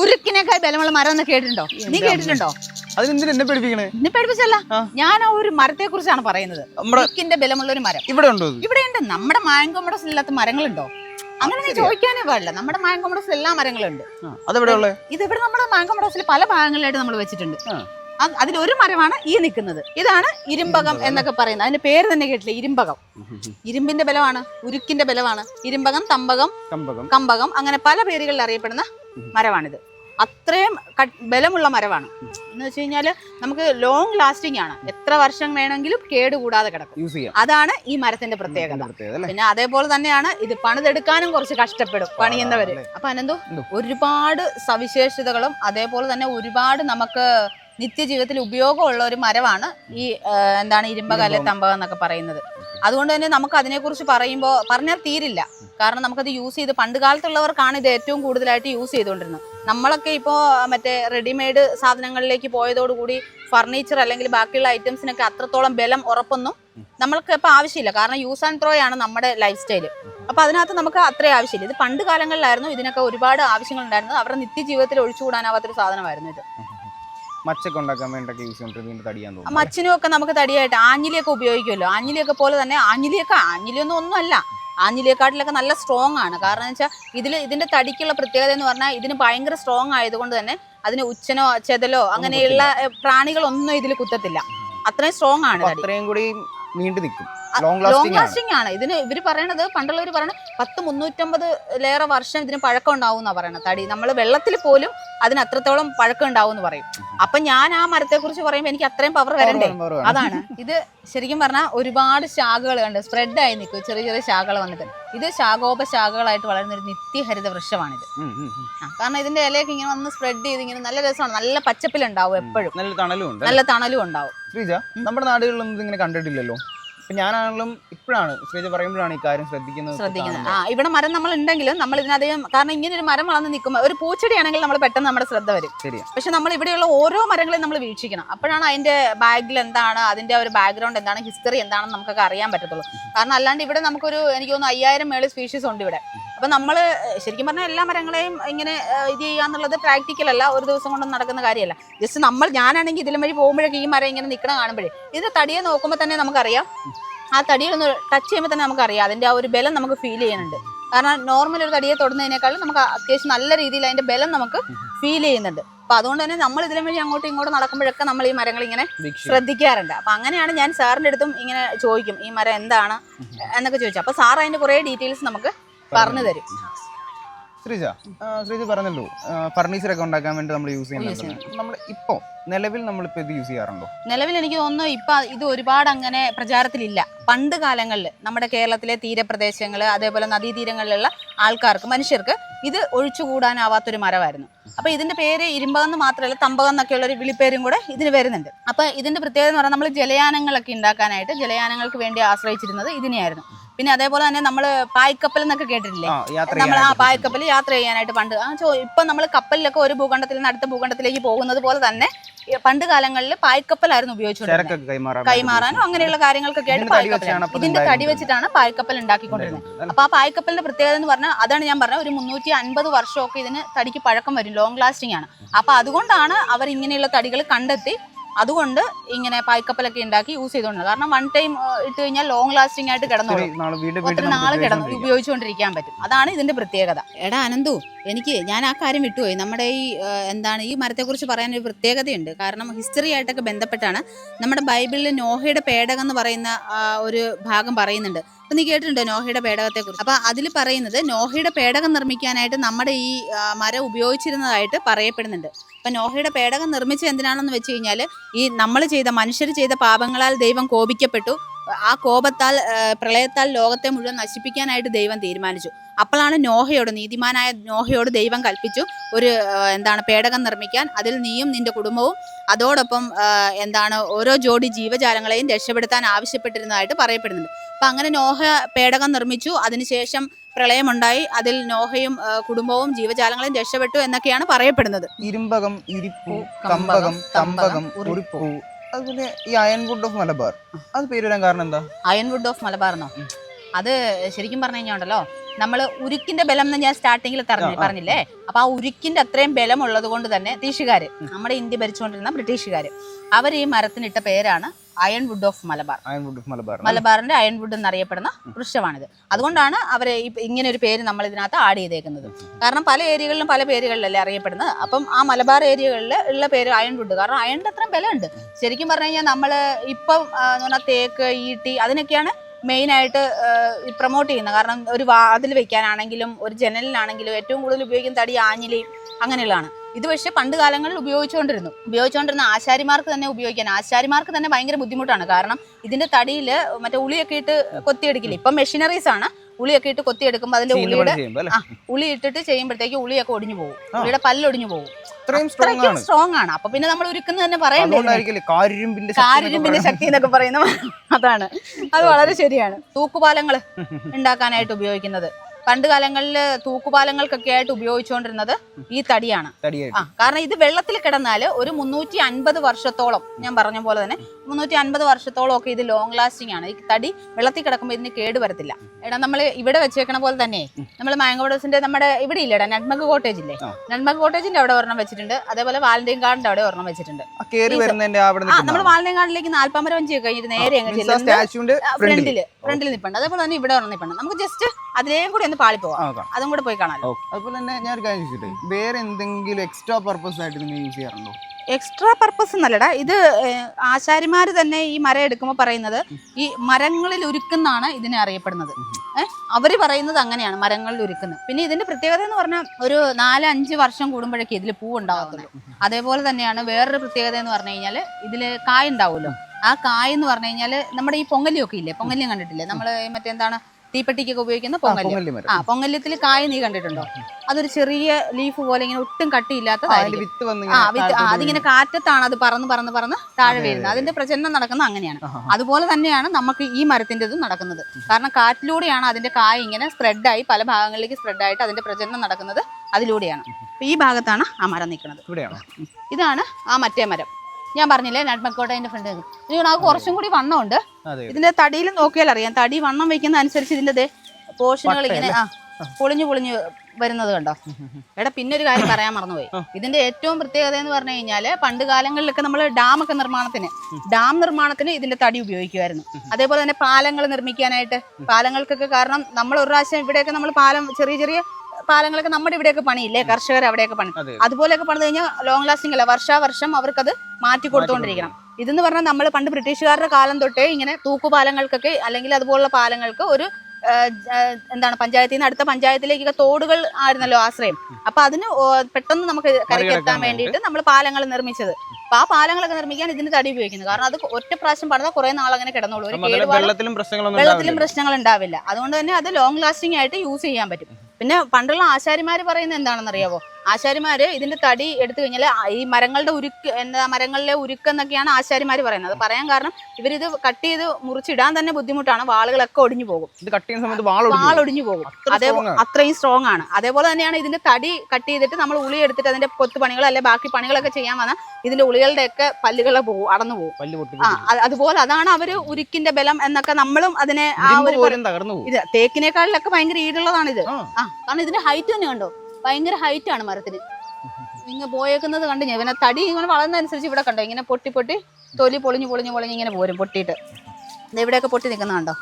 ഉരുക്കിനേക്കാൾ ബലമുള്ള മരം എന്ന് കേട്ടിട്ടുണ്ടോ? നീ കേട്ടിട്ടുണ്ടോ? അതിനെന്തിനാ എന്നെ പഠിപ്പിക്കണേ നീ ഞാൻ ആ ഒരു മരത്തെ കുറിച്ചാണ് പറയുന്നത് ഉരുക്കിന്റെ ബലമുള്ള ഒരു മരം. ഇവിടെ ഉണ്ടോ ഇവിടെ ഉണ്ട്. നമ്മുടെ മായങ്കൊമ്പടസ് ഇല്ലാത്ത മരങ്ങളുണ്ടോ? അങ്ങനെ നീ ചോദിക്കാനേ പാടില്ല. നമ്മുടെ മാങ്കോമടസിൽ എല്ലാ മരങ്ങളുണ്ട്. അതെവിടെ ഇവിടെ നമ്മുടെ മായങ്കൊമ്പടസിൽ പല ഭാഗങ്ങളിലായിട്ട് നമ്മൾ വെച്ചിട്ടുണ്ട്. അതിലൊരു മരമാണ് ഈ നിൽക്കുന്നത്. ഇതാണ് ഇരുമ്പകം എന്നൊക്കെ പറയുന്നത്. അതിന്റെ പേര് തന്നെ കേട്ടില്ല? ഇരുമ്പകം. ഇരുമ്പിന്റെ ബലമാണ് ഉരുക്കിന്റെ ബലമാണ്. ഇരുമ്പകം തമ്പകം കമ്പകം അങ്ങനെ പല പേരുകളിൽ അറിയപ്പെടുന്ന മരമാണിത്. അത്രയും ബലമുള്ള മരമാണ് എന്ന് വെച്ച് കഴിഞ്ഞാൽ നമുക്ക് ലോങ് ലാസ്റ്റിംഗ് ആണ്. എത്ര വർഷം വേണമെങ്കിലും കേടുകൂടാതെ കിടക്കും. അതാണ് ഈ മരത്തിന്റെ പ്രത്യേകത. പിന്നെ അതേപോലെ തന്നെയാണ് ഇത് പണിതെടുക്കാനും കുറച്ച് കഷ്ടപ്പെടും പണിയുന്നവര്. അപ്പൊ അനന്തു ഒരുപാട് സവിശേഷതകളും അതേപോലെ തന്നെ ഒരുപാട് നമുക്ക് നിത്യജീവിതത്തിൽ ഉപയോഗമുള്ള ഒരു മരമാണ് ഈ എന്താണ് ഇരുമ്പകല്ല് ഇരുമ്പകം. തമ്പകം എന്നൊക്കെ പറയുന്നത്. അതുകൊണ്ട് തന്നെ നമുക്ക് അതിനെക്കുറിച്ച് പറയുമ്പോൾ പറഞ്ഞാൽ തീരില്ല. കാരണം നമുക്കത് യൂസ് ചെയ്ത് പണ്ട് കാലത്തുള്ളവർക്കാണ് ഇത് ഏറ്റവും കൂടുതലായിട്ട് യൂസ് ചെയ്തുകൊണ്ടിരുന്നത്. നമ്മളൊക്കെ ഇപ്പോൾ മറ്റേ റെഡിമെയ്ഡ് സാധനങ്ങളിലേക്ക് പോയതോടുകൂടി ഫർണിച്ചർ അല്ലെങ്കിൽ ബാക്കിയുള്ള ഐറ്റംസിനൊക്കെ അത്രത്തോളം ബലം ഉറപ്പൊന്നും നമ്മൾക്ക് ഇപ്പോൾ ആവശ്യമില്ല. കാരണം യൂസ് ആൻഡ് ത്രോ ആണ് നമ്മുടെ ലൈഫ് സ്റ്റൈൽ അപ്പോൾ അതിനകത്ത് നമുക്ക് അത്രേ ആവശ്യമില്ല. ഇത് പണ്ട് കാലങ്ങളിലായിരുന്നു ഇതിനൊക്കെ ഒരുപാട് ആവശ്യങ്ങൾ ഉണ്ടായിരുന്നത്. അവരുടെ നിത്യജീവിതത്തിൽ ഒഴിച്ചുകൂടാനാവാത്തൊരു സാധനമായിരുന്നു ഇത്. മച്ചൊക്കെ ഉണ്ടാക്കാൻ വേണ്ടിയൊക്കെ യൂസ് ചെയ്തിട്ട് ഇതിന്റെ തടിയാൻ ആ തോന്നുന്നു മച്ചിനും ഒക്കെ നമുക്ക് തടിയായിട്ട് ആഞ്ഞിലിയൊക്കെ ഉപയോഗിക്കുമല്ലോ. ആഞ്ഞിലിയൊക്കെ പോലെ തന്നെ ആഞ്ഞിലിയൊക്കെ ആഞ്ഞിലിയൊന്നും ഒന്നുമല്ല. ആഞ്ഞിലിയെക്കാട്ടിലൊക്കെ നല്ല സ്ട്രോങ് ആണ്. കാരണം എന്ന് വെച്ചാൽ ഇതിൽ ഇതിന്റെ തടിക്കുള്ള പ്രത്യേകത എന്ന് പറഞ്ഞാൽ ഇതിന് ഭയങ്കര സ്ട്രോങ് ആയതുകൊണ്ട് തന്നെ അതിന് ഉച്ചനോ ചെതലോ അങ്ങനെയുള്ള പ്രാണികളൊന്നും ഇതിൽ കുത്തത്തില്ല. അത്രയും സ്ട്രോങ് ആണ് അത്രയും കൂടി നീണ്ടു നിൽക്കും. ലോങ് ലാസ്റ്റിംഗ് ആണ്. ഇതിന് ഇവർ പറയണത് പണ്ടുള്ളവർ പറയണത് പത്ത് മുന്നൂറ്റമ്പത് ലേറെ വർഷം ഇതിന് പഴക്കം ഉണ്ടാവും എന്നാ പറയണത്. തടി നമ്മൾ വെള്ളത്തിൽ പോലും അതിന് അത്രത്തോളം പഴക്കം ഉണ്ടാവും എന്ന് പറയും. അപ്പൊ ഞാൻ ആ മരത്തെ കുറിച്ച് പറയുമ്പോൾ എനിക്ക് അത്രയും പവർ വരണ്ടേ? അതാണ്. ഇത് ശരിക്കും പറഞ്ഞാൽ ഒരുപാട് ശാഖകൾ കണ്ട് സ്പ്രെഡ് ആയി നിൽക്കും. ചെറിയ ചെറിയ ശാഖകൾ വന്നിട്ട്. ഇത് ശാഖോപശാഖകളായിട്ട് വളരുന്ന ഒരു നിത്യഹരിത വൃക്ഷമാണിത്. കാരണം ഇതിന്റെ ഇലയൊക്കെ ഇങ്ങനെ വന്ന് സ്പ്രെഡ് ചെയ്ത് ഇങ്ങനെ നല്ല രസമാണ്. നല്ല പച്ചപ്പിലുണ്ടാവും എപ്പോഴും. നല്ല തണലും ഉണ്ട്. നല്ല തണലും ഉണ്ടാവും. ശ്രീജ നമ്മുടെ നാടുകളിലൊന്നും ഇതിങ്ങനെ കണ്ടിട്ടില്ലല്ലോ? ഇപ്പൊ ഞാനാണെങ്കിലും ഇപ്പോഴാണ് ശ്രീജ പറയുമ്പോഴാണ് ഈ കാര്യം ശ്രദ്ധിക്കുന്നത് ശ്രദ്ധിക്കുന്നത്. ആ ഇവിടെ മരം നമ്മൾ ഉണ്ടെങ്കിലും നമ്മൾ ഇതിനധികം കാരണം ഇങ്ങനെ ഒരു മരം വളർന്ന് നിൽക്കുമ്പോൾ ഒരു പൂച്ചെടിയാണെങ്കിൽ നമ്മൾ പെട്ടെന്ന് നമ്മുടെ ശ്രദ്ധ വരും. ശരിയാ. പക്ഷെ നമ്മൾ ഇവിടെയുള്ള ഓരോ മരങ്ങളെയും നമ്മൾ വീക്ഷിക്കണം. അപ്പോഴാണ് അതിന്റെ ബാഗിൽ എന്താണ് അതിന്റെ ഒരു ബാക്ക്ഗ്രൗണ്ട് എന്താണ് ഹിസ്റ്ററി എന്താണെന്ന് നമുക്കൊക്കെ അറിയാൻ പറ്റത്തുള്ളൂ. കാരണം അല്ലാണ്ട് ഇവിടെ നമുക്കൊരു എനിക്ക് തോന്നുന്നു അയ്യായിരം മേളിൽ സ്പീഷീസ് ഉണ്ട് ഇവിടെ. അപ്പൊ നമ്മൾ ശരിക്കും പറഞ്ഞാൽ എല്ലാ മരങ്ങളെയും ഇങ്ങനെ ഇത് ചെയ്യാന്നുള്ളത് പ്രാക്ടിക്കൽ അല്ല. ഒരു ദിവസം കൊണ്ടൊന്നും നടക്കുന്ന കാര്യമല്ല. ജസ്റ്റ് നമ്മൾ ഞാനാണെങ്കിൽ ഇതിലും വഴി പോകുമ്പോഴേക്കും ഈ മരം ഇങ്ങനെ നിൽക്കണ കാണുമ്പോഴേ ഇതിന്റെ തടിയെ നോക്കുമ്പോൾ തന്നെ നമുക്കറിയാം. ആ തടിയിലൊന്ന് ടച്ച് ചെയ്യുമ്പോൾ തന്നെ നമുക്കറിയാം. അതിന്റെ ആ ഒരു ബലം നമുക്ക് ഫീൽ ചെയ്യുന്നുണ്ട്. കാരണം നോർമൽ ഒരു തടിയെ തൊടുന്നതിനേക്കാളും നമുക്ക് അത്യാവശ്യം നല്ല രീതിയിൽ അതിന്റെ ബലം നമുക്ക് ഫീൽ ചെയ്യുന്നുണ്ട്. അപ്പൊ അതുകൊണ്ട് തന്നെ നമ്മൾ ഇതിലും വഴി അങ്ങോട്ടും ഇങ്ങോട്ടും നടക്കുമ്പോഴൊക്കെ നമ്മൾ ഈ മരങ്ങൾ ഇങ്ങനെ. ശ്രദ്ധിക്കാറുണ്ട്. അപ്പൊ അങ്ങനെയാണ് ഞാൻ സാറിന്റെ അടുത്തും ഇങ്ങനെ ചോദിക്കും ഈ മരം എന്താണ്? എന്നൊക്കെ ചോദിച്ചു. അപ്പൊ സാർ അതിന്റെ കുറെ ഡീറ്റെയിൽസ് നമുക്ക് പറഞ്ഞു തരും. ശ്രീജ ശ്രീജ പറഞ്ഞല്ലോ ഫർണിച്ചർ ഒക്കെ ഉണ്ടാക്കാൻ വേണ്ടി നമ്മൾ യൂസ് ചെയ്യുന്നുണ്ട് നമ്മൾ ഇപ്പോ നിലവിൽ നമ്മളിപ്പോ ഇത് യൂസ് ചെയ്യാറുണ്ടോ? നിലവിൽ എനിക്ക് തോന്നുന്നു ഇപ്പൊ ഇത് ഒരുപാട് അങ്ങനെ പ്രചാരത്തിലില്ല. പണ്ട് കാലങ്ങളിൽ നമ്മുടെ കേരളത്തിലെ തീരപ്രദേശങ്ങൾ അതേപോലെ നദീതീരങ്ങളിലുള്ള ആൾക്കാർക്ക് മനുഷ്യർക്ക് ഇത് ഒഴിച്ചുകൂടാനാവാത്തൊരു മരമായിരുന്നു. അപ്പോൾ ഇതിന്റെ പേര് ഇരുമ്പകം മാത്രമല്ല തമ്പകം എന്നൊക്കെയുള്ള ഒരു വിളിപ്പേരും കൂടെ ഇതിന് വരുന്നുണ്ട്. അപ്പോൾ ഇതിന്റെ പ്രത്യേകത എന്ന് പറഞ്ഞാൽ നമ്മൾ ജലയാനങ്ങളൊക്കെ ഉണ്ടാക്കാനായിട്ട് ജലയാനങ്ങൾക്ക് വേണ്ടി ആശ്രയിച്ചിരുന്നത് ഇതിനെയായിരുന്നു. പിന്നെ അതേപോലെ തന്നെ നമ്മൾ പായ്ക്കപ്പൽ എന്നൊക്കെ കേട്ടിട്ടില്ലേ? നമ്മൾ ആ. പായ്ക്കപ്പൽ യാത്ര ചെയ്യാനായിട്ട് പണ്ട് ആ ചോ ഇപ്പൊ നമ്മൾ കപ്പലിലൊക്കെ ഒരു ഭൂഖണ്ഡത്തിൽ നിന്ന് അടുത്ത ഭൂഖണ്ഡത്തിലേക്ക് പോകുന്നത് പോലെ തന്നെ പണ്ട് കാലങ്ങളിൽ പായ്ക്കപ്പലായിരുന്നു ഉപയോഗിച്ചുകൊണ്ടിരുന്നത്. കൈമാറാനും അങ്ങനെയുള്ള കാര്യങ്ങൾക്കൊക്കെ ആയിട്ട് ഇതിന്റെ തടി ഇതിന്റെ വെച്ചിട്ടാണ് പായ്ക്കപ്പൽ ഉണ്ടാക്കിക്കൊണ്ടിരുന്നത്. അപ്പൊ ആ പായ്ക്കപ്പലിന്റെ പ്രത്യേകത എന്ന് പറഞ്ഞാൽ അതാണ് ഞാൻ പറഞ്ഞത് ഒരു മുന്നൂറ്റി അൻപത് വർഷമൊക്കെ ഇതിന് തടിക്ക് പഴക്കം വരും ലോങ് ലാസ്റ്റിംഗ് ആണ്. അപ്പൊ അതുകൊണ്ടാണ് അവർ ഇങ്ങനെയുള്ള തടികൾ കണ്ടെത്തി അതുകൊണ്ട് ഇങ്ങനെ പായ്ക്കപ്പലൊക്കെ ഉണ്ടാക്കി യൂസ് ചെയ്തോണ്ട് കാരണം വൺ ടൈം ഇട്ട് കഴിഞ്ഞാൽ ലോങ് ലാസ്റ്റിംഗ് ആയിട്ട് കിടന്നോളും. ഒത്തിരി നമുക്ക് കിടന്ന് ഉപയോഗിച്ചുകൊണ്ടിരിക്കാം. ഉപയോഗിച്ചുകൊണ്ടിരിക്കാൻ പറ്റും. അതാണ് ഇതിന്റെ പ്രത്യേകത. എടാ അനന്തു എനിക്ക് ഞാൻ ആ കാര്യം വിട്ടുപോയി. നമ്മുടെ ഈ എന്താണ് ഈ മരത്തെക്കുറിച്ച് പറയാൻ ഒരു പ്രത്യേകതയുണ്ട്. കാരണം ഹിസ്റ്ററി ആയിട്ടൊക്കെ ബന്ധപ്പെട്ടാണ് നമ്മുടെ ബൈബിളിൽ നോഹയുടെ പേടകം എന്ന് പറയുന്ന ഒരു ഭാഗം പറയുന്നുണ്ട്. അപ്പൊ നീ കേട്ടിട്ടുണ്ട് നോഹയുടെ പേടകത്തെ കുറിച്ച് അപ്പൊ അതിൽ പറയുന്നത് നോഹയുടെ പേടകം നിർമ്മിക്കാനായിട്ട് നമ്മുടെ ഈ മര മരം ഉപയോഗിച്ചിരുന്നതായിട്ട് പറയപ്പെടുന്നുണ്ട്. അപ്പൊ നോഹയുടെ പേടകം നിർമ്മിച്ചത് എന്തിനാണെന്ന് വെച്ച് കഴിഞ്ഞാൽ ഈ നമ്മൾ ചെയ്ത മനുഷ്യർ ചെയ്ത പാപങ്ങളാൽ ദൈവം കോപിക്കപ്പെട്ടു. ആ കോപത്താൽ പ്രളയത്താൽ ലോകത്തെ മുഴുവൻ നശിപ്പിക്കാനായിട്ട് ദൈവം തീരുമാനിച്ചു. അപ്പോഴാണ് നോഹയോട് നീതിമാനായ നോഹയോട് ദൈവം കൽപ്പിച്ചു ഒരു എന്താണ് പേടകം നിർമ്മിക്കാൻ. അതിൽ നീയും നിന്റെ കുടുംബവും അതോടൊപ്പം എന്താണ് ഓരോ ജോഡി ജീവജാലങ്ങളെയും രക്ഷപ്പെടുത്താൻ ആവശ്യപ്പെട്ടിരുന്നതായിട്ട് പറയപ്പെടുന്നുണ്ട്. അപ്പം അങ്ങനെ നോഹ പേടകം നിർമ്മിച്ചു. അതിനുശേഷം പ്രളയമുണ്ടായി. അതിൽ നോഹയും കുടുംബവും ജീവജാലങ്ങളും രക്ഷപ്പെട്ടു എന്നൊക്കെയാണ് പറയപ്പെടുന്നത്. ഇരുമ്പകം ഇരിപ്പു കമ്പകം, തമ്പകം ഉരുപ്പു. ഉരുപ്പു അതുപോലെ ഈ അയൺ വുഡ് ഓഫ് മലബാർ. അത് പേര് വരാൻ കാരണം എന്താ? അയൺ വുഡ് ഓഫ് മലബാർ എന്നോ? അത് ശരിക്കും പറഞ്ഞു കഴിഞ്ഞാൽ ഉണ്ടല്ലോ നമ്മൾ ഉരുക്കിന്റെ ബലം എന്ന് ഞാൻ സ്റ്റാർട്ടിങ്ങിൽ. പറഞ്ഞില്ലേ? അപ്പൊ ആ ഉരുക്കിന്റെ അത്രയും ബലം ഉള്ളത് കൊണ്ട് തന്നെ ബ്രിട്ടീഷുകാര് നമ്മുടെ ഇന്ത്യ ഭരിച്ചുകൊണ്ടിരുന്ന ബ്രിട്ടീഷുകാർ അവർ ഈ മരത്തിനിട്ട പേരാണ് ironwood of Malabar ironwood of Malabar മലബാറിന്റെ അയൺ വുഡ് എന്നറിയപ്പെടുന്ന വൃക്ഷമാണിത്. അതുകൊണ്ടാണ് അവർ ഇങ്ങനെ ഒരു പേര് നമ്മൾ ഇതിനകത്ത് ആഡ് ചെയ്തേക്കുന്നത്. കാരണം പല ഏരിയകളിലും പല പേരുകളിലല്ലേ അറിയപ്പെടുന്നത്. അപ്പം ആ മലബാർ ഏരിയകളിൽ ഉള്ള പേര് അയൺ വുഡ് കാരണം അയണിന്റെ അത്രയും വില ഉണ്ട് ശരിക്കും പറഞ്ഞു കഴിഞ്ഞാൽ നമ്മൾ ഇപ്പം എന്ന് പറഞ്ഞാൽ തേക്ക് ഈട്ടി അതിനൊക്കെയാണ് മെയിൻ ആയിട്ട് പ്രൊമോട്ട് ചെയ്യുന്നത്. കാരണം ഒരു വാതിൽ വെക്കാനാണെങ്കിലും ഒരു ജനലിനാണെങ്കിലും ഏറ്റവും കൂടുതൽ ഉപയോഗിക്കുന്ന തടി ആഞ്ഞിലി അങ്ങനെയുള്ളതാണ്. ഇത് പക്ഷേ പണ്ട് കാലങ്ങളിൽ ഉപയോഗിച്ചുകൊണ്ടിരുന്നു. ഉപയോഗിച്ചുകൊണ്ടിരുന്ന ആശാരിമാർക്ക് തന്നെ ഉപയോഗിക്കാൻ ആശാരിമാർക്ക് തന്നെ ഭയങ്കര ബുദ്ധിമുട്ടാണ്. കാരണം ഇതിന്റെ തടിയിൽ മറ്റേ ഉളിയൊക്കെ ഇട്ട് കൊത്തിയെടുക്കില്ല? ഇപ്പം മെഷീനറീസ് ആണ്. ഉളിയൊക്കെ ഇട്ട് കൊത്തിയെടുക്കുമ്പോൾ അതിന്റെ ആ ഉളി ഇട്ടിട്ട് ചെയ്യുമ്പോഴത്തേക്ക് ഉളിയൊക്കെ ഒടിഞ്ഞു പോകും. ഉളിയുടെ പല്ലൊടിഞ്ഞു പോകും. സ്ട്രോങ് അത്രയ്ക്കും ആണ്. സ്ട്രോങ് ആണ്. അപ്പൊ പിന്നെ നമ്മൾ ഒരുക്കുന്ന തന്നെ പറയണ്ടേ കാരിരുമ്പിന്റെ ശക്തി എന്നൊക്കെ പറയുന്ന അതാണ്. അത് വളരെ ശരിയാണ്. തൂക്കുപാലങ്ങൾ ഉണ്ടാക്കാനായിട്ട് ഉപയോഗിക്കുന്നത്. പണ്ട് കാലങ്ങളിൽ തൂക്കുപാലങ്ങൾക്കൊക്കെ ആയിട്ട് ഉപയോഗിച്ചുകൊണ്ടിരുന്നത് ഈ തടിയാണ്. ആ കാരണം ഇത് വെള്ളത്തിൽ കിടന്നാൽ ഒരു മുന്നൂറ്റി അൻപത് വർഷത്തോളം ഞാൻ പറഞ്ഞ പോലെ തന്നെ മുന്നൂറ്റി അൻപത് വർഷത്തോളം ഒക്കെ ഇത് ലോങ് ലാസ്റ്റിംഗ് ആണ്. ഈ തടി വെള്ളത്തിൽ കിടക്കുമ്പോൾ ഇതിന് കേട് വരത്തില്ല. എടാ നമ്മൾ ഇവിടെ വെച്ചേക്കണ പോലെ തന്നെ നമ്മൾ മാംഗോഡോസിന്റെ നമ്മുടെ ഇവിടെ ഇല്ലേടാ നട്മഗ് കോട്ടേജ് ഇല്ലേ? നഡ്മഗ് കോട്ടേജിന്റെ അവിടെ ഒരെണ്ണം വെച്ചിട്ടുണ്ട് അതേപോലെ വാലന്റൈൻ ഗാർഡിന്റെ അവിടെ ഒരെണ്ണം വെച്ചിട്ടുണ്ട്. നമ്മൾ വാലന്റൈൻ ഗാർഡിലേക്ക് നാൽപ്പാമര വഞ്ചി കഴിഞ്ഞിട്ട് നേരെ ഫ്രണ്ടിൽ ഫ്രണ്ടിൽ. ഫ്രണ്ടിൽ നിൽപ്പുണ്ട് അതേപോലെ തന്നെ ഇവിടെ ഒരെണ്ണം നിൽപ്പുണ്ട് നമുക്ക് ജസ്റ്റ് അതിലേയും കൂടി ഒന്ന് പാളി പോവാം ആ കാണാം അതും കൂടെ പോയി കാണാം അതുപോലെ തന്നെ ഞാൻ ഒരു കാര്യം ചോദിച്ചിട്ട് വേറെ എന്തെങ്കിലും എക്സ്ട്രാ പർപ്പസ് ആയിട്ട് നിങ്ങൾ യൂസ് ചെയ്യാറുണ്ടോ? എക്സ്ട്രാ പർപ്പസ് എന്നല്ലടാ ഇത് ആശാരിമാർ തന്നെ ഈ മരം എടുക്കുമ്പോൾ പറയുന്നത് ഈ മരങ്ങളിൽ ഉരുക്കുന്നാണ് ഇതിനെ അറിയപ്പെടുന്നത്. അവർ പറയുന്നത് അങ്ങനെയാണ് മരങ്ങളിൽ ഉരുക്കുന്നത്. പിന്നെ ഇതിന്റെ പ്രത്യേകത എന്ന് പറഞ്ഞാൽ ഒരു നാല് അഞ്ച് വർഷം കൂടുമ്പോഴേക്കും ഇതിൽ പൂ ഉണ്ടാവത്തുള്ളൂ. അതേപോലെ തന്നെയാണ് വേറൊരു പ്രത്യേകത എന്ന് പറഞ്ഞു കഴിഞ്ഞാൽ ഇതിൽ കായ ഉണ്ടാവുമല്ലോ. ആ കായ എന്ന് പറഞ്ഞു കഴിഞ്ഞാൽ നമ്മുടെ ഈ പൊങ്ങലിയൊക്കെ ഇല്ലേ? പൊങ്ങലിയും കണ്ടിട്ടില്ലേ? നമ്മൾ മറ്റെന്താണ് തീപ്പെട്ടിക്കൊക്കെ ഉപയോഗിക്കുന്ന പൊങ്ങൽ ആ പൊങ്ങല്യത്തിൽ കായ നീ കണ്ടിട്ടുണ്ടോ? അതൊരു ചെറിയ ലീഫ് പോലെ ഇങ്ങനെ ഒട്ടും കട്ടിയില്ലാത്തതായിരിക്കും. ആ വിത്ത് അതിങ്ങനെ കാറ്റത്താണ് അത് പറന്ന് പറന്ന് പറന്ന് താഴെ വീഴുന്നത്. അതിന്റെ പ്രചരണം നടക്കുന്നത് അങ്ങനെയാണ്. അതുപോലെ തന്നെയാണ് നമുക്ക് ഈ മരത്തിന്റെതും നടക്കുന്നത്. കാരണം കാറ്റിലൂടെയാണ് അതിന്റെ കായ ഇങ്ങനെ സ്പ്രെഡായി പല ഭാഗങ്ങളിലേക്ക് സ്പ്രെഡായിട്ട് അതിന്റെ പ്രചരണം നടക്കുന്നത് അതിലൂടെയാണ്. ഈ ഭാഗത്താണ് ആ മരം നിൽക്കുന്നത്. ഇതാണ് ആ മറ്റേ മരം. ഞാൻ പറഞ്ഞില്ലേ നട്മക്കോട്ടതിന്റെ ഫ്രണ്ട് അത് കുറച്ചും കൂടി വണ്ണമുണ്ട്. ഉണ്ട് ഇതിന്റെ തടിയിൽ നോക്കിയാൽ അറിയാം. തടി വണ്ണം വെക്കുന്ന അനുസരിച്ച് ഇതിന്റെ പോഷനുകൾ ഇങ്ങനെ ആ പൊളിഞ്ഞു പൊളിഞ്ഞു വരുന്നത് കണ്ടോ? എടാ പിന്നെ ഒരു കാര്യം പറയാൻ മറന്നുപോയി. ഇതിന്റെ ഏറ്റവും പ്രത്യേകത എന്ന് പറഞ്ഞു കഴിഞ്ഞാൽ പണ്ട് കാലങ്ങളിലൊക്കെ നമ്മൾ ഡാം ഒക്കെ നിർമ്മാണത്തിന് ഡാം നിർമ്മാണത്തിന് ഇതിന്റെ തടി ഉപയോഗിക്കുമായിരുന്നു. അതേപോലെ തന്നെ പാലങ്ങൾ നിർമ്മിക്കാനായിട്ട്. പാലങ്ങൾക്കൊക്കെ കാരണം നമ്മൾ ഒരു പ്രാവശ്യം ഇവിടെയൊക്കെ നമ്മൾ പാലം ചെറിയ ചെറിയ പാലങ്ങളൊക്കെ നമ്മുടെ ഇവിടെയൊക്കെ പണിയില്ലേ? കർഷകർ അവിടെയൊക്കെ പണി. അതെ അതുപോലെയൊക്കെ പണിത് കഴിഞ്ഞാൽ ലോങ് ലാസ്റ്റിംഗ് അല്ല. വർഷാവർഷം അവർക്കത് മാറ്റി കൊടുത്തുകൊണ്ടിരിക്കണം ഇതെന്ന് പറഞ്ഞാൽ നമ്മൾ പണ്ട് ബ്രിട്ടീഷുകാരുടെ കാലം തൊട്ടേ ഇങ്ങനെ തൂക്കുപാലങ്ങൾക്കൊക്കെ അല്ലെങ്കിൽ അതുപോലുള്ള പാലങ്ങൾക്ക് ഒരു എന്താണ് പഞ്ചായത്തിൽ നിന്ന് അടുത്ത പഞ്ചായത്തിലേക്കൊക്കെ തോടുകൾ ആയിരുന്നല്ലോ ആശ്രയം. അപ്പൊ അതിന് പെട്ടെന്ന് നമുക്ക് കരയ്ക്ക് വേണ്ടിയിട്ട്. നമ്മൾ പാലങ്ങൾ നിർമ്മിച്ചത്. അപ്പൊ ആ പാലങ്ങളൊക്കെ നിർമ്മിക്കാൻ ഇതിന് തടി ഉപയോഗിക്കുന്നത് കാരണം അത് ഒറ്റ പ്രാവശ്യം പണിതാൽ കുറെ നാൾ അങ്ങനെ കിടന്നുള്ളൂ ഒരു വെള്ളത്തിലും പ്രശ്നങ്ങൾ ഉണ്ടാവില്ല. അതുകൊണ്ട് തന്നെ അത് ലോങ് ലാസ്റ്റിംഗ് ആയിട്ട് യൂസ് ചെയ്യാൻ പറ്റും. പിന്നെ പണ്ടുള്ള ആശാരിമാർ പറയുന്നത് എന്താണെന്ന് അറിയാവോ ആശാരിമാര് ഇതിന്റെ തടി എടുത്തു കഴിഞ്ഞാൽ ഈ മരങ്ങളുടെ ഉരുക്ക് എന്താ മരങ്ങളിലെ ഉരുക്ക് എന്നൊക്കെയാണ് ആശാരിമാർ പറയുന്നത് പറയാൻ കാരണം ഇവരിത് കട്ട് ചെയ്ത് മുറിച്ചിടാൻ തന്നെ ബുദ്ധിമുട്ടാണ്. വാളുകളൊക്കെ ഒടിഞ്ഞു പോകും. ഇത് കട്ട് ചെയ്യുന്ന സമയത്ത് വാൾ വാളൊടിഞ്ഞു പോകും. അതേ അത്രയും സ്ട്രോങ് ആണ്. അതേപോലെ തന്നെയാണ് ഇതിന്റെ തടി കട്ട് ചെയ്തിട്ട് നമ്മൾ ഉളി എടുത്തിട്ട് അതിന്റെ കൊത്തു പണികൾ അല്ലെ ബാക്കി പണികളൊക്കെ ചെയ്യാൻ വന്നാൽ ഇതിന്റെ ഉളികളുടെ ഒക്കെ പല്ലുകളെ പോകും അടന്നു പോകും. ആ അതുപോലെ അതാണ് അവർ ഉരുക്കിന്റെ ബലം എന്നൊക്കെ നമ്മളും അതിനെ ആ ഒരു ഇത് തേക്കിനേക്കാളിലൊക്കെ ഭയങ്കര ഈടുള്ളതാണ് ഇത്. ആ കാരണം ഇതിന്റെ ഹൈറ്റ് തന്നെ കണ്ടോ? ഭയങ്കര ഹൈറ്റ് ആണ് മരത്തിന്. ഇങ്ങനെ പോയേക്കുന്നത് കണ്ടു ഞാൻ പിന്നെ തടി ഇങ്ങനെ വളർന്നതനുസരിച്ച് ഇവിടെ കണ്ടോ? ഇങ്ങനെ പൊട്ടി പൊട്ടി തൊലി പൊളിഞ്ഞു പൊളിഞ്ഞു പൊളിഞ്ഞ് ഇങ്ങനെ പോരും പൊട്ടിയിട്ട്. ദേ ഇവിടെയൊക്കെ പൊട്ടി നിൽക്കുന്ന കണ്ടോ?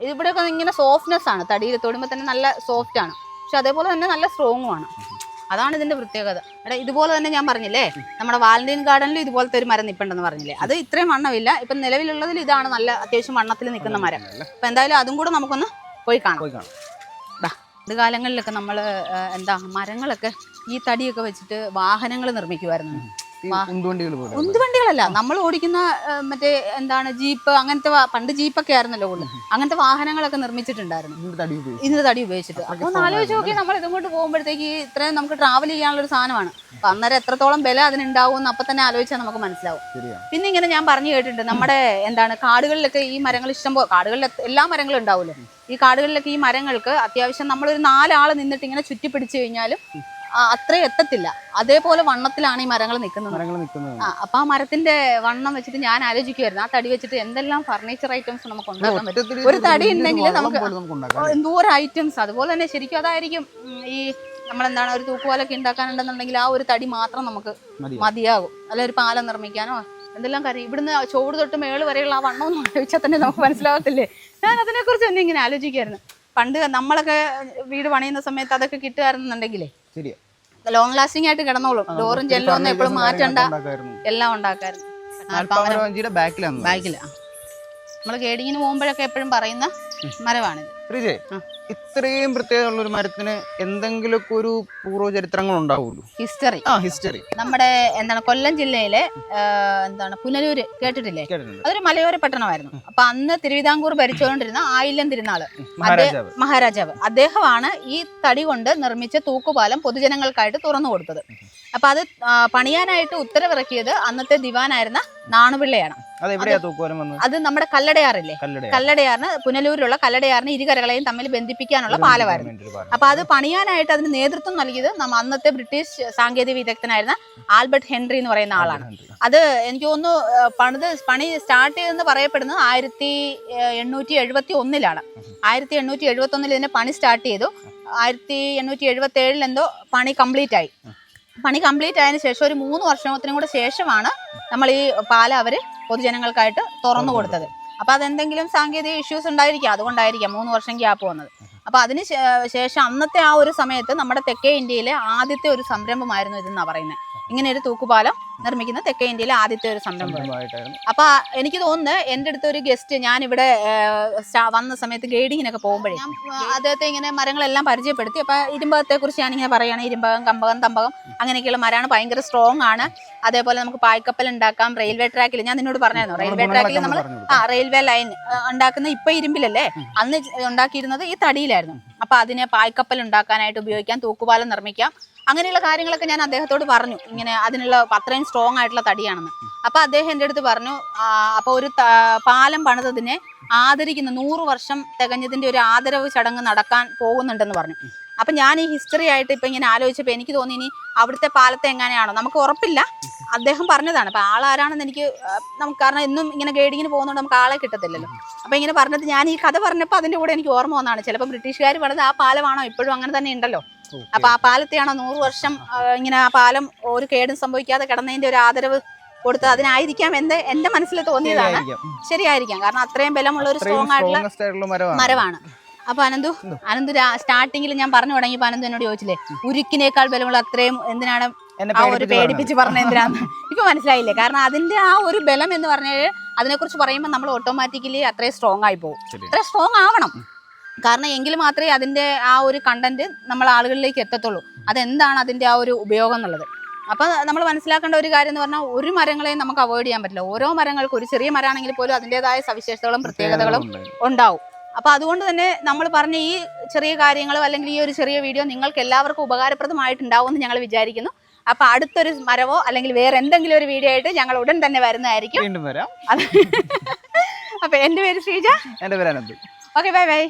ഇവിടെയൊക്കെ ഇങ്ങനെ സോഫ്റ്റ്നെസ് ആണ്. തടിയിൽ തൊടുമ്പോൾ തന്നെ നല്ല സോഫ്റ്റ് ആണ്. പക്ഷെ അതേപോലെ തന്നെ നല്ല സ്ട്രോങ്ങും ആണ്. അതാണ് ഇതിന്റെ പ്രത്യേകത. എടാ ഇതുപോലെ തന്നെ ഞാൻ പറഞ്ഞില്ലേ? നമ്മുടെ വാലന്റൈൻ ഗാർഡനിൽ ഇതുപോലത്തെ ഒരു മരം നിൽപ്പുണ്ടെന്ന് പറഞ്ഞില്ലേ? അത് ഇത്രയും വണ്ണമില്ല. ഇപ്പം നിലവിലുള്ളതിൽ ഇതാണ് നല്ല അത്യാവശ്യം വണ്ണത്തിൽ നിൽക്കുന്ന മരം. അപ്പൊ എന്തായാലും അതും കൂടെ നമുക്കൊന്ന് പോയി കാണാം. കാണാം കാലങ്ങളിലൊക്കെ നമ്മൾ എന്താ മരങ്ങളൊക്കെ ഈ തടിയൊക്കെ വെച്ചിട്ട് വാഹനങ്ങൾ നിർമ്മിക്കുമായിരുന്നു. ഉന്തുവണ്ടികൾ പോലെ. ഉന്തുവണ്ടികളല്ല നമ്മൾ ഓടിക്കുന്ന മറ്റേ എന്താണ് ജീപ്പ് അങ്ങനത്തെ പണ്ട് ജീപ്പൊക്കെ ആയിരുന്നല്ലോ കൂടുതൽ. അങ്ങനത്തെ വാഹനങ്ങളൊക്കെ നിർമ്മിച്ചിട്ടുണ്ടായിരുന്നു. ഇതിന്റെ തടി ഉപയോഗിച്ചിട്ട്. അപ്പൊ ഒന്ന് ആലോചിച്ച് നോക്കി നമ്മൾ ഇതും കൊണ്ട് പോകുമ്പോഴത്തേക്ക് ഇത്രയും നമുക്ക് ട്രാവൽ ചെയ്യാനുള്ള ഒരു സാധനമാണ്. അപ്പൊ അന്നേരം എത്രത്തോളം ബലം അതിനുണ്ടാവും എന്ന് അപ്പൊ തന്നെ ആലോചിച്ചാൽ നമുക്ക് മനസ്സിലാവും. പിന്നെ ഇങ്ങനെ ഞാൻ പറഞ്ഞു കേട്ടിട്ടുണ്ട് നമ്മുടെ എന്താണ് കാടുകളിലൊക്കെ ഈ മരങ്ങൾ ഇഷ്ടം പോലെ കാടുകളിൽ എല്ലാ മരങ്ങളും ഉണ്ടാവില്ലേ ഈ കാടുകളിലൊക്കെ ഈ മരങ്ങൾക്ക് അത്യാവശ്യം നമ്മളൊരു നാലാൾ നിന്നിട്ട് ഇങ്ങനെ ചുറ്റി പിടിച്ചു കഴിഞ്ഞാലും അത്രയും എത്തത്തില്ല. അതേപോലെ വണ്ണത്തിലാണ് ഈ മരങ്ങൾ നിൽക്കുന്നത്. ആ അപ്പൊ ആ മരത്തിന്റെ വണ്ണം വെച്ചിട്ട് ഞാൻ ആലോചിക്കുമായിരുന്നു ആ തടി വെച്ചിട്ട് എന്തെല്ലാം ഫർണിച്ചർ ഐറ്റംസ് നമുക്ക് ഉണ്ടാക്കാൻ പറ്റും? ഒരു തടി ഉണ്ടെങ്കിൽ നമുക്ക് എന്തോരം ഐറ്റംസ് അതുപോലെ തന്നെ ശരിക്കും അതായിരിക്കും ഈ നമ്മളെന്താണ് ഒരു തൂക്കുപാലൊക്കെ ഉണ്ടാക്കാനുണ്ടെന്നുണ്ടെങ്കിൽ ആ ഒരു തടി മാത്രം നമുക്ക് മതിയാകും അല്ല ഒരു പാലം നിർമ്മിക്കാനോ എന്തെല്ലാം കാര്യം ഇവിടുന്ന് ചോട് തൊട്ട് മേൾ വരെയുള്ള ആ വണ്ണം ഒന്നും ആലോചിച്ചാൽ തന്നെ നമുക്ക് മനസ്സിലാവത്തില്ലേ? ഞാൻ അതിനെക്കുറിച്ച് തന്നെ ഇങ്ങനെ ആലോചിക്കായിരുന്നു പണ്ട് നമ്മളൊക്കെ വീട് പണിയുന്ന സമയത്ത് അതൊക്കെ കിട്ടുമായിരുന്നുണ്ടെങ്കിലേ ശരിയാ. ലോങ് ലാസ്റ്റിംഗ് ആയിട്ട് കിടന്നോളും. ഡോറും ജെല്ലും ഒന്നും എപ്പോഴും മാറ്റണ്ട. എല്ലാം ഉണ്ടാക്കായിരുന്നു. ബാക്കിലാണ് ബാഗിൽ നമ്മൾ ഗേഡിങ്ങിന് പോകുമ്പോഴൊക്കെ എപ്പോഴും പറയുന്ന മരമാണിത്. ഇത്രയും പ്രത്യേകതയുള്ള ഒരു മരത്തിന് എന്തെങ്കിലുമൊക്കെ ഒരു പൂർവ ചരിത്രങ്ങൾ ഉണ്ടാവുമല്ലോ ഹിസ്റ്ററി ആ ഹിസ്റ്ററി നമ്മുടെ എന്താണ് കൊല്ലം ജില്ലയിലെ എന്താണ് പുനലൂര് കേട്ടിട്ടില്ലേ? അതൊരു മലയോര പട്ടണമായിരുന്നു. അപ്പൊ അന്ന് തിരുവിതാംകൂർ ഭരിച്ചുകൊണ്ടിരുന്ന ആയില്യം തിരുനാൾ. മഹാരാജാവ്. അദ്ദേഹമാണ് ഈ തടി കൊണ്ട് നിർമ്മിച്ച തൂക്കുപാലം പൊതുജനങ്ങൾക്കായിട്ട് തുറന്നു കൊടുത്തത്. അപ്പൊ അത് പണിയാനായിട്ട് ഉത്തരവിറക്കിയത് അന്നത്തെ ദിവാനായിരുന്ന നാണുപിള്ളയാണ്. അത് എവിടെയാ തൂക്കുവാലം വന്നത്? അത് നമ്മുടെ കല്ലടയാറില്ലേ? കല്ലട കല്ലടയാറിന് പുനലൂരിലുള്ള കല്ലടയാറിന് ഇരുകരകളെയും തമ്മിൽ ബന്ധിപ്പിക്കാനുള്ള പാലമായിരുന്നു. അപ്പൊ അത് പണിയാനായിട്ട് അതിന് നേതൃത്വം നൽകിയത് നമ്മ അന്നത്തെ ബ്രിട്ടീഷ് സാങ്കേതിക വിദഗ്ധനായിരുന്ന ആൽബർട്ട് ഹെൻറി എന്ന് പറയുന്ന ആളാണ്. അത് എനിക്ക് തോന്നുന്നു പണിത് പണി സ്റ്റാർട്ട് ചെയ്തെന്ന് പറയപ്പെടുന്നത് ആയിരത്തി എണ്ണൂറ്റി എഴുപത്തി ഒന്നിലാണ് ആയിരത്തി എണ്ണൂറ്റി എഴുപത്തി ഒന്നിൽ ഇതിന്റെ പണി സ്റ്റാർട്ട് ചെയ്തു. ആയിരത്തി എണ്ണൂറ്റി എഴുപത്തി ഏഴിൽ എന്തോ പണി കംപ്ലീറ്റ് ആയി പണി കംപ്ലീറ്റ് ആയതിനു ശേഷം ഒരു മൂന്ന് വർഷത്തിനും കൂടെ ശേഷമാണ് നമ്മൾ ഈ പാല അവർ പൊതുജനങ്ങൾക്കായിട്ട് തുറന്നു കൊടുത്തത്. അപ്പം അതെന്തെങ്കിലും സാങ്കേതിക ഇഷ്യൂസ് ഉണ്ടായിരിക്കാം. അതുകൊണ്ടായിരിക്കാം മൂന്ന് വർഷം ഗ്യാപ്പ് വന്നത്. അപ്പോൾ അതിന് ശേഷം അന്നത്തെ ആ ഒരു സമയത്ത് നമ്മുടെ തെക്കേ ഇന്ത്യയിലെ ആദ്യത്തെ ഒരു സംരംഭമായിരുന്നു ഇതെന്നാണ് പറയുന്നത് ഇങ്ങനെ ഒരു തൂക്കുപാലം നിർമ്മിക്കുന്ന തെക്കേ ഇന്ത്യയിലെ ആദ്യത്തെ ഒരു സംരംഭം. അപ്പൊ എനിക്ക് തോന്നുന്നത് എന്റെ അടുത്ത് ഒരു ഗസ്റ്റ് ഞാൻ ഇവിടെ വന്ന സമയത്ത് ഗൈഡിങ്ങിനൊക്കെ പോകുമ്പോഴേ അദ്ദേഹത്തെ ഇങ്ങനെ മരങ്ങളെല്ലാം പരിചയപ്പെടുത്തി. അപ്പൊ ഇരുമ്പകത്തെ കുറിച്ച് ഞാനിങ്ങനെ പറയുകയാണ് ഇരുമ്പകം കമ്പകം തമ്പകം അങ്ങനെയൊക്കെയുള്ള മരമാണ്. ഭയങ്കര സ്ട്രോങ് ആണ്. അതേപോലെ നമുക്ക് പായ്ക്കപ്പൽ ഉണ്ടാക്കാം റെയിൽവേ ട്രാക്കിൽ ഞാൻ നിന്നോട് പറഞ്ഞായിരുന്നു. റെയിൽവേ ട്രാക്കിൽ നമ്മൾ ആ റെയിൽവേ ലൈൻ ഉണ്ടാക്കുന്ന ഇപ്പൊ ഇരുമ്പിലല്ലേ? അന്ന് ഉണ്ടാക്കിയിരുന്നത് ഈ തടിയിലായിരുന്നു. അപ്പൊ അതിനെ പായ്ക്കപ്പൽ ഉണ്ടാക്കാനായിട്ട് ഉപയോഗിക്കാം തൂക്കുപാലം നിർമ്മിക്കാം. അങ്ങനെയുള്ള കാര്യങ്ങളൊക്കെ ഞാൻ അദ്ദേഹത്തോട് പറഞ്ഞു. ഇങ്ങനെ അതിനുള്ള അത്രയും സ്ട്രോങ് ആയിട്ടുള്ള തടിയാണെന്ന്. അപ്പൊ അദ്ദേഹം എന്റെ അടുത്ത് പറഞ്ഞു അപ്പോൾ അപ്പൊ ഒരു പാലം പണിതതിനെ ആദരിക്കുന്ന നൂറ് വർഷം തികഞ്ഞതിന്റെ ഒരു ആദരവ് ചടങ്ങ് നടക്കാൻ പോകുന്നുണ്ടെന്ന് പറഞ്ഞു. അപ്പൊ ഞാൻ ഈ ഹിസ്റ്ററി ആയിട്ട് ഇപ്പൊ ഇങ്ങനെ ആലോചിച്ചപ്പോൾ എനിക്ക് തോന്നി ഇനി അവിടുത്തെ പാലത്തെ എങ്ങനെയാണോ? നമുക്ക് ഉറപ്പില്ല. അദ്ദേഹം പറഞ്ഞതാണ്. അപ്പൊ ആളാരാണെന്ന് എനിക്ക് നമുക്ക് കാരണം എന്നും ഇങ്ങനെ ഗൈഡിങ്ങിന് പോകുന്നതുകൊണ്ട് നമുക്ക് ആളെ കിട്ടത്തില്ലല്ലോ. അപ്പൊ ഇങ്ങനെ പറഞ്ഞത് ഞാൻ ഈ കഥ പറഞ്ഞപ്പോൾ അതിന്റെ കൂടെ എനിക്ക് ഓർമ്മ വന്നാണ് ചിലപ്പോൾ ബ്രിട്ടീഷുകാർ പറഞ്ഞത് ആ പാലമാണോ ഇപ്പോഴും അങ്ങനെ തന്നെ ഉണ്ടല്ലോ. അപ്പൊ ആ പാലത്തെയാണോ നൂറ് വർഷം ഇങ്ങനെ ആ പാലം ഒരു കേടും സംഭവിക്കാതെ കിടന്നതിന്റെ ഒരു ആദരവ് കൊടുത്ത് അതിനായിരിക്കാം എന്ന് എന്റെ മനസ്സിൽ തോന്നിയതാണ്. ശരിയായിരിക്കാം. കാരണം അത്രയും ബലമുള്ള ഒരു സ്ട്രോങ് ആയിട്ടുള്ള മരമാണ്. അപ്പൊ അനന്തു അനന്തു സ്റ്റാർട്ടിങ്ങിൽ ഞാൻ പറഞ്ഞു തുടങ്ങിയപ്പോ അനന്തു എന്നോട് ചോദിച്ചില്ലേ ഉരുക്കിനേക്കാൾ ബലമുള്ള അത്രയും എന്തിനാണ് ആ ഒരു പേടിപ്പിച്ച് പറഞ്ഞ എന്തിനാന്ന്? ഇപ്പൊ മനസ്സിലായില്ലേ? കാരണം അതിന്റെ ആ ഒരു ബലം എന്ന് പറഞ്ഞാൽ അതിനെക്കുറിച്ച് പറയുമ്പോൾ നമ്മൾ ഓട്ടോമാറ്റിക്കലി അത്രയും സ്ട്രോങ് ആയി പോകും. അത്ര സ്ട്രോങ് ആവണം. കാരണം എങ്കിൽ മാത്രമേ അതിന്റെ ആ ഒരു കണ്ടന്റ് നമ്മൾ ആളുകളിലേക്ക് എത്തത്തുള്ളൂ. അതെന്താണ് അതിന്റെ ആ ഒരു ഉപയോഗം എന്നുള്ളത്? അപ്പൊ നമ്മൾ മനസ്സിലാക്കേണ്ട ഒരു കാര്യം എന്ന് പറഞ്ഞാൽ ഒരു മരങ്ങളെയും നമുക്ക് അവോയ്ഡ് ചെയ്യാൻ പറ്റില്ല. ഓരോ മരങ്ങൾക്കും ഒരു ചെറിയ മരമാണെങ്കിൽ പോലും അതിന്റെതായ സവിശേഷതകളും പ്രത്യേകതകളും ഉണ്ടാവും. അപ്പൊ അതുകൊണ്ട് തന്നെ നമ്മൾ പറഞ്ഞ ഈ ചെറിയ കാര്യങ്ങളും അല്ലെങ്കിൽ ഈ ഒരു ചെറിയ വീഡിയോ നിങ്ങൾക്ക് എല്ലാവർക്കും ഉപകാരപ്രദമായിട്ടുണ്ടാവും എന്ന് ഞങ്ങൾ വിചാരിക്കുന്നു. അപ്പൊ അടുത്തൊരു മരവോ അല്ലെങ്കിൽ വേറെ എന്തെങ്കിലും ഒരു വീഡിയോ ആയിട്ട് ഞങ്ങൾ ഉടൻ തന്നെ വരുന്നതായിരിക്കും. വീണ്ടും വരാം. അപ്പൊ എന്റെ പേര് ശ്രീജ എന്റെ പേര് അനന്ത്. Okay bye bye